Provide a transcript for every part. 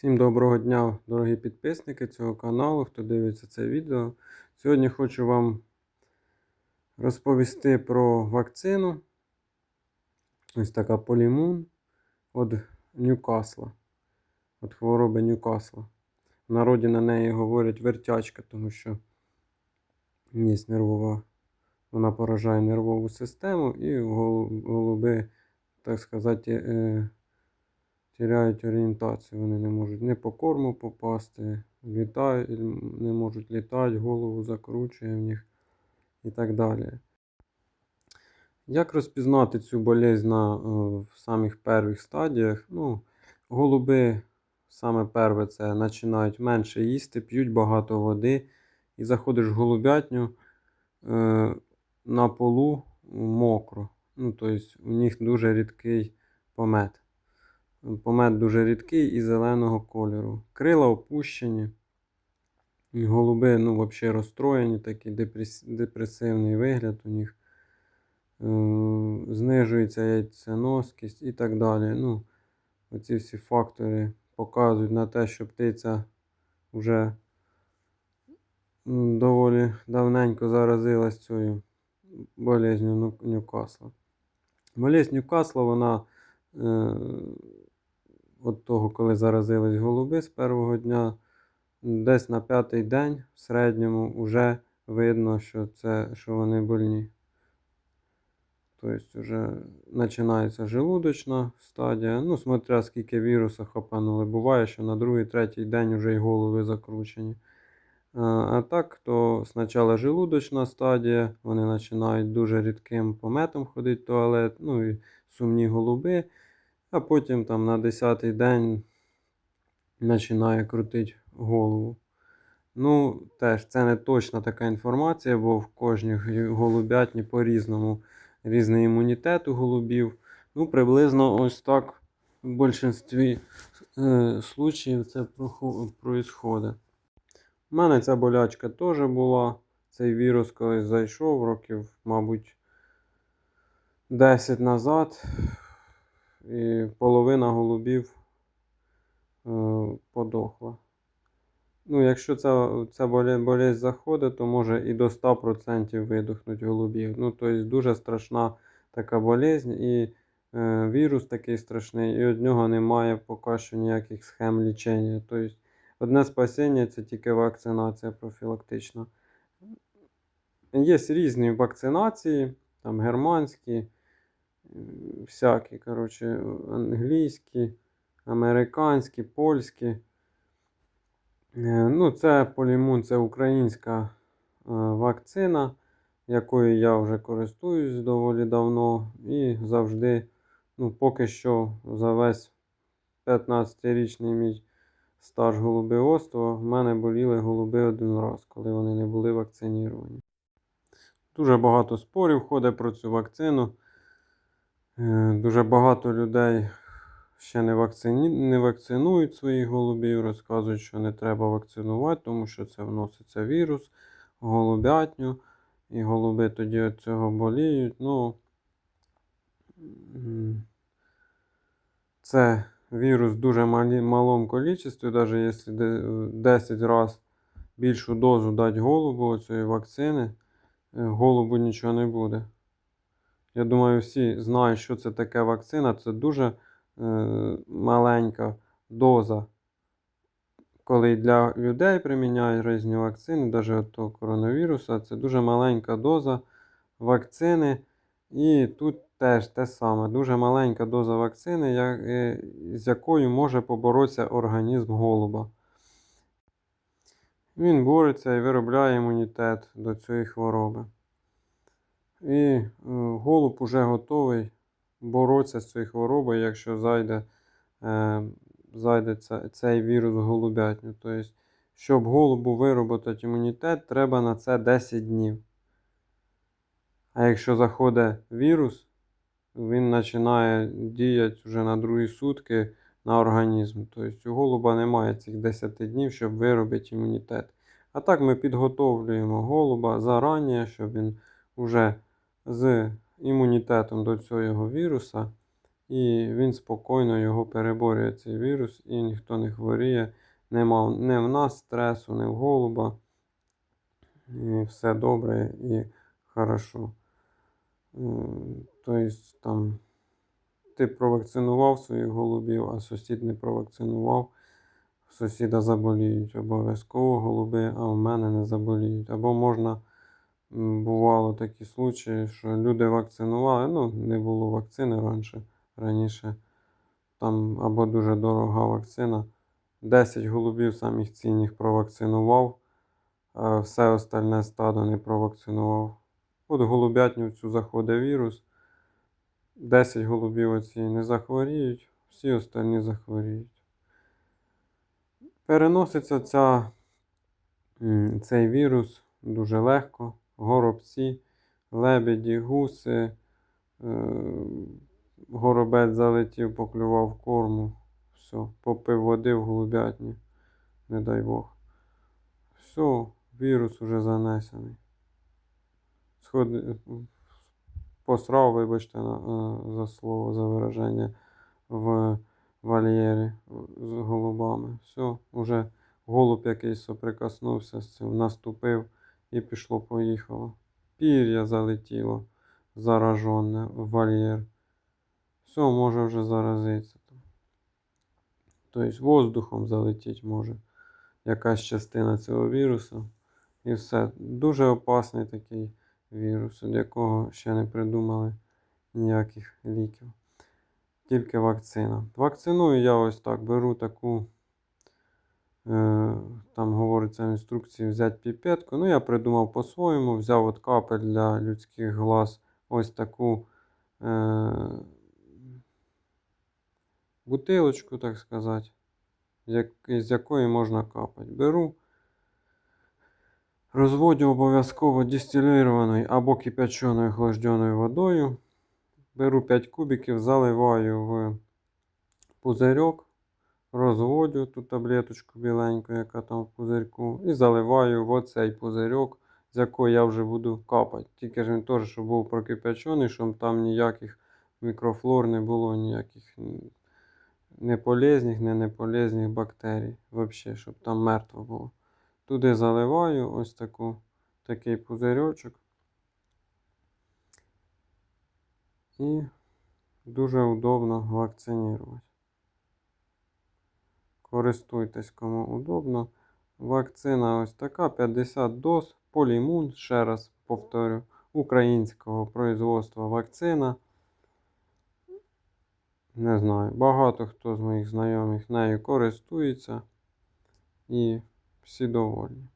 Всім доброго дня, дорогі підписники цього каналу, хто дивиться це відео. Сьогодні хочу вам розповісти про вакцину. Ось така полімун від Ньюкасла. Від хвороби Ньюкасла. В народі на неї говорять вертячка, тому що є нервова, вона поражає нервову систему і голуби, так сказати, е, теряють орієнтацію. Вони не можуть не по корму попасти, літають, не можуть літати, голову закручує в них і так далі. Як розпізнати цю болезнь на, е, в самих перших стадіях? Ну, голуби, саме перше, це починають менше їсти, п'ють багато води. І заходиш в голубятню е, на полу мокро. Ну, тобто у них дуже рідкий помет. Помет дуже рідкий і зеленого кольору. Крила опущені. Голуби ну, взагалі розстроєні, такий депрес... депресивний вигляд у них. Е, Знижується яйценоскість і так далі. Ну, оці всі фактори показують на те, що птиця вже доволі давненько заразилась цією болезнью Ню- Ньюкасла. Болезнь Ньюкасла, вона е, от того, коли заразились голуби з першого дня, десь на п'ятий день в середньому вже видно, що, це, що вони больні. Тобто вже починається желудочна стадія. Ну, смотря скільки віруса хапанули. Буває, що на другий, третій день вже й голови закручені. А, так, то спочатку желудочна стадія, вони починають дуже рідким пометом ходити в туалет, ну і сумні голуби. А потім там на 10-й день починає крутити голову. Ну, теж це не точна така інформація, бо в кожній голубятні по-різному різний імунітет у голубів. Ну, приблизно ось так в більшості е, случаїв це проїсходить. У мене ця болячка теж була. Цей вірус колись зайшов років, мабуть, 10 назад. І половина голубів е, подохла. Ну, якщо ця, ця боле- болезнь заходить, то може і до 100% видохнуть голубів. Ну, тобто дуже страшна така болезнь, і е, вірус такий страшний, і від нього немає поки що ніяких схем лічення. Тобто, одне спасіння це тільки вакцинація профілактична. Є різні вакцинації, там германські, всякі, коротше, англійські, американські, польські. Е, Ну, це полімун, це українська е, вакцина, якою я вже користуюсь доволі давно і завжди, ну, поки що за весь 15-річний мій стаж голубиводства, в мене боліли голуби один раз, коли вони не були вакциніровані. Дуже багато спорів ходить про цю вакцину. Е, Дуже багато людей ще не, вакцині... не вакцинують своїх голубів, розказують, що не треба вакцинувати, тому що це вноситься вірус голубятню, і голуби тоді від цього боліють. Ну, це вірус в дуже малі... малому кількості, навіть якщо де- 10 разів більшу дозу дати голубу цієї вакцини, е, голубу нічого не буде. Я думаю, всі знають, що це таке вакцина. Це дуже е, маленька доза. Коли для людей приміняють різні вакцини, навіть від того коронавіруса, це дуже маленька доза вакцини. І тут теж те саме, дуже маленька доза вакцини, як- е, з якою може поборотися організм голуба. Він бореться і виробляє імунітет до цієї хвороби. І е, голуб уже готовий боротися з цією хворобою, якщо зайде, е, зайде цей вірус в голубятню. Тобто, щоб голубу виробити імунітет, треба на це 10 днів. А якщо заходить вірус, він починає діяти вже на другі сутки на організм. Тобто у голуба немає цих 10 днів, щоб виробити імунітет. А так ми підготовлюємо голуба зарані, щоб він вже з імунітетом до цього віруса І він спокійно його переборює, цей вірус, і ніхто не хворіє. Нема не в нас стресу, не в голуба. І все добре і хорошо. Тобто там ти провакцинував своїх голубів, а сусід не провакцинував. Сусіда заболіють обов'язково голуби, а в мене не заболіють. Або можна, бувало такі случаї, що люди вакцинували, ну, не було вакцини раніше, раніше. Там або дуже дорога вакцина. 10 голубів самих цінних провакцинував, а все остальне стадо не провакцинував. От голубятню цю заходить вірус. 10 голубів оці не захворіють, всі остальні захворіють. Переноситься ця, цей вірус дуже легко. Горобці, лебеді, гуси. Е, горобець залетів, поклював корму. Все, попив води в голубятні. Не дай Бог. Все, вірус уже занесений. Сходи, посрав, вибачте е, за слово, за вираження в вольєрі з голубами. Все, уже голуб якийсь соприкоснувся з цим, наступив і пішло-поїхало. Пір'я залетіло заражене в вольєр. Все, може вже заразитися. Тобто воздухом залетіть може якась частина цього вірусу. І все. Дуже опасний такий вірус, від якого ще не придумали ніяких ліків. Тільки вакцина. Вакциную я ось так. Беру таку, там говориться в інструкції взяти піпетку. Ну, я придумав по-своєму, взяв от капель для людських глаз, ось таку е, бутилочку, так сказати, з якої можна капати. Беру. Розводю обов'язково дистилірованою або кипяченою охлажденою водою. Беру 5 кубиків, заливаю в пузирьок, розводю ту таблеточку біленьку, яка там в пузирьку, і заливаю в оцей пузирьок, з якої я вже буду капати. Тільки ж він теж, щоб був прокипячений, щоб там ніяких мікрофлор не було, ніяких неполезних, не неполезних бактерій. Взагалі, щоб там мертво було. Туди заливаю ось таку, такий пузирьочок. І дуже удобно вакцинувати. Користуйтесь кому удобно. Вакцина ось така 50 доз. Полімун, ще раз повторю, українського производства вакцина. Не знаю, багато хто з моїх знайомих нею користується. І всі довольні.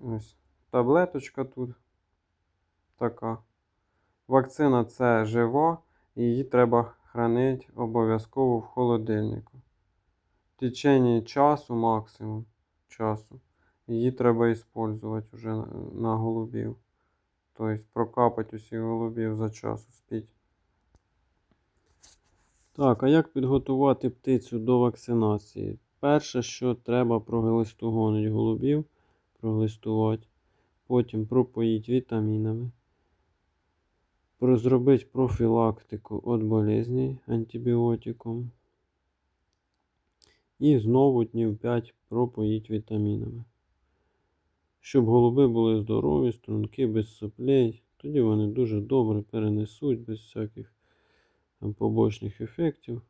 Ось таблеточка тут така. Вакцина це жива, її треба хранити обов'язково в холодильнику. В течение часу максимум часу. Її треба використовувати вже на, голубів. Тобто прокапати усіх голубів за час успіть. Так, а як підготувати птицю до вакцинації? Перше, що треба проглистогонити голубів, проглистувати, потім пропоїти вітамінами, зробити профілактику від болезней антибіотиком. І знову днів 5 пропоїти вітамінами. Щоб голуби були здорові, струнки, без соплей, тоді вони дуже добре перенесуть без всяких там, побочних ефектів.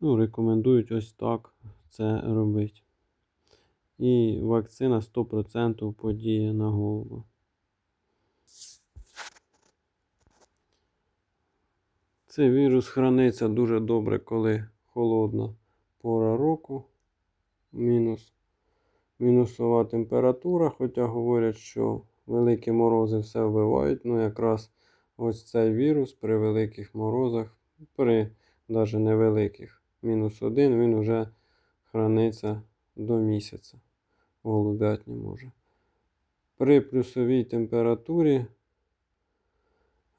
Ну, рекомендують ось так це робити. І вакцина 100% подіє на голуба. Цей вірус храниться дуже добре, коли холодна пора року. Мінус. Мінусова температура, хоча говорять, що великі морози все вбивають. Ну, якраз ось цей вірус при великих морозах, при навіть невеликих мінус один, він вже храниться до місяця. Голубятні може. При плюсовій температурі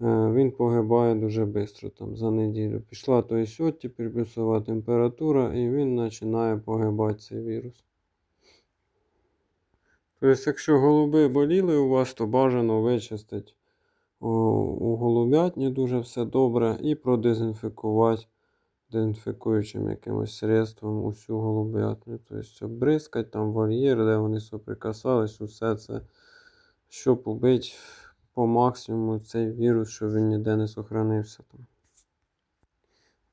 він погибає дуже швидко, там за неділю. Пішла той сьоті, плюсова температура, і він починає погибати цей вірус. Тобто, якщо голуби боліли у вас, то бажано вичистити у, голубятні дуже все добре і продезінфікувати дезінфікуючим якимось средством усю голубятню. Тобто обризкати там вольєр, де вони соприкасались, усе це, щоб убити по максимуму цей вірус, щоб він ніде не сохранився.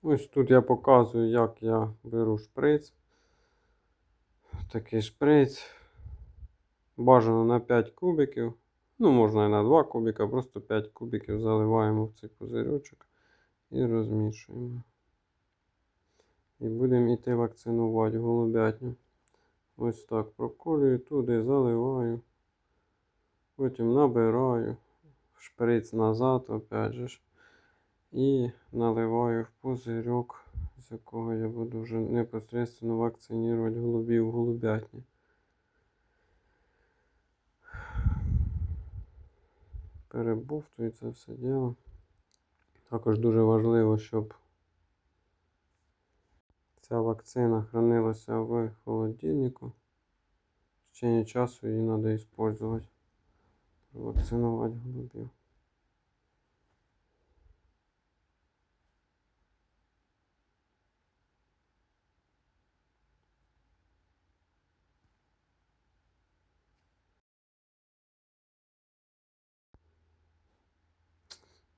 Ось тут я показую, як я беру шприц. Такий шприц. Бажано на 5 кубиків. Ну, можна і на 2 кубика, просто 5 кубиків заливаємо в цей пузирьочок і розмішуємо. І будемо йти вакцинувати голубятню. Ось так проколюю туди, заливаю. Потім набираю шприц назад, опять же. І наливаю в пузирьок, з якого я буду вже непосредственно вакцинувати голубів голубятні. Перебовтую це все діло. Також дуже важливо, щоб ця вакцина хранилася в холодильнику. В течение часу її треба використовувати. Вакцинувати голубів.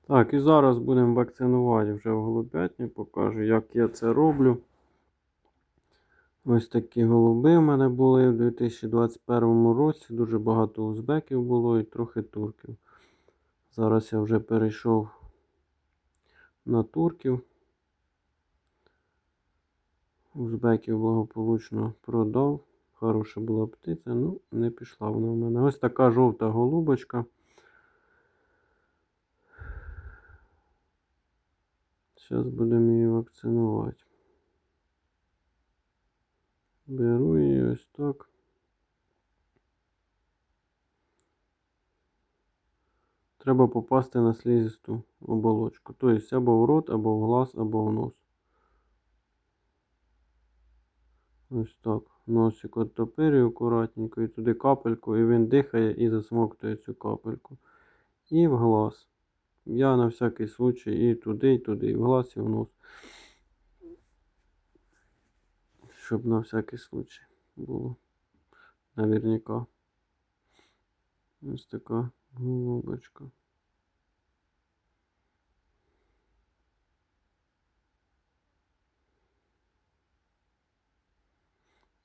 Так, і зараз будемо вакцинувати вже в голубятні. Покажу, як я це роблю. Ось такі голуби в мене були в 2021 році. Дуже багато узбеків було і трохи турків. Зараз я вже перейшов на турків. Узбеків благополучно продав. Хороша була птиця, ну не пішла вона в мене. Ось така жовта голубочка. Зараз будемо її вакцинувати. Беру її ось так. Треба попасти на слизисту оболочку. Тобто або в рот, або в глаз, або в нос. Ось так. Носик оттопирюю акуратненько і туди капельку, і він дихає і засмоктує цю капельку. І в глаз. Я на всякий случай і туди, і туди, і в глаз, і в нос. Щоб на всякий случай було. Наверняка. Ось така голубочка.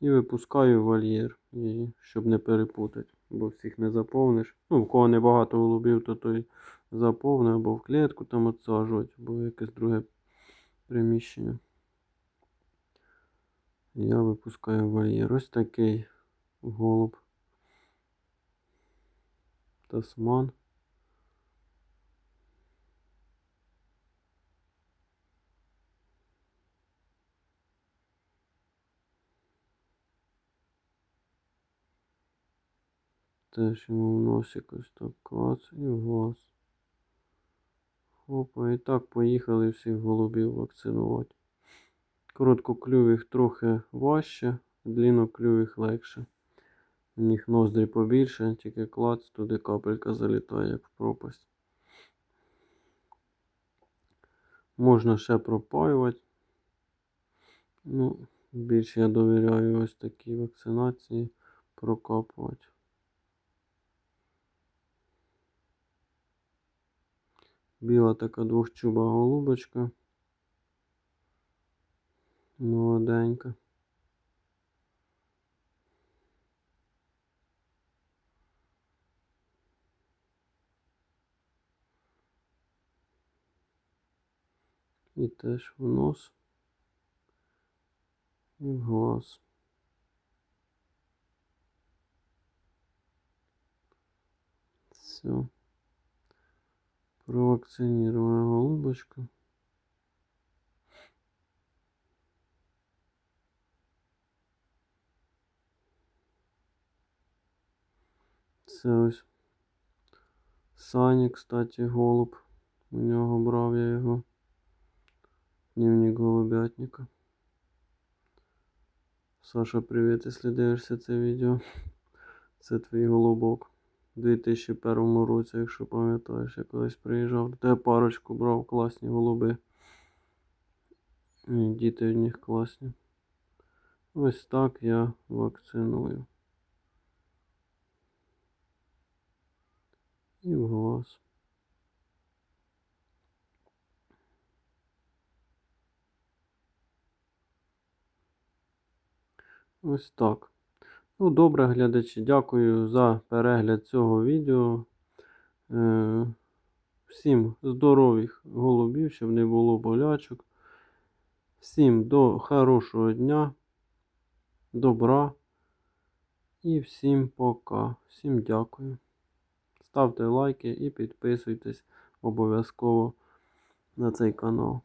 І випускаю вольєр її, щоб не перепутати, бо всіх не заповниш. Ну, в кого небагато голубів, то той заповне або в клітку там отсаджувати, або якесь друге приміщення. Я випускаю вольєр. Ось такий голуб. Тасман. Теж йому в носик ось так клац і в глаз. Опа, і так поїхали всіх голубів вакцинувати. Короткоклювих трохи важче, длинноклювих легше. У них ноздрі побільше, тільки клац, туди капелька залітає, як в пропасть. Можна ще пропаювати. Ну, більше я довіряю ось такій вакцинації прокапувати. Біла така двохчуба голубочка. Молоденька. І теж в нос. І в глаз. Все. Провакцинирована голубочка. Це ось Сані, кстати, голуб. У нього брав я його. Дневник голубятника. Саша, привіт, якщо дивишся це відео. Це твій голубок. У 2001 році, якщо пам'ятаєш, я колись приїжджав. Тебе парочку брав класні голуби. І діти в них класні. Ось так я вакциную. І в глаз. Ось так. Ну, добре, глядачі, дякую за перегляд цього відео. Е, всім здорових голубів, щоб не було болячок. Всім до хорошого дня, добра. І всім пока. Всім дякую. Ставте лайки і підписуйтесь обов'язково на цей канал.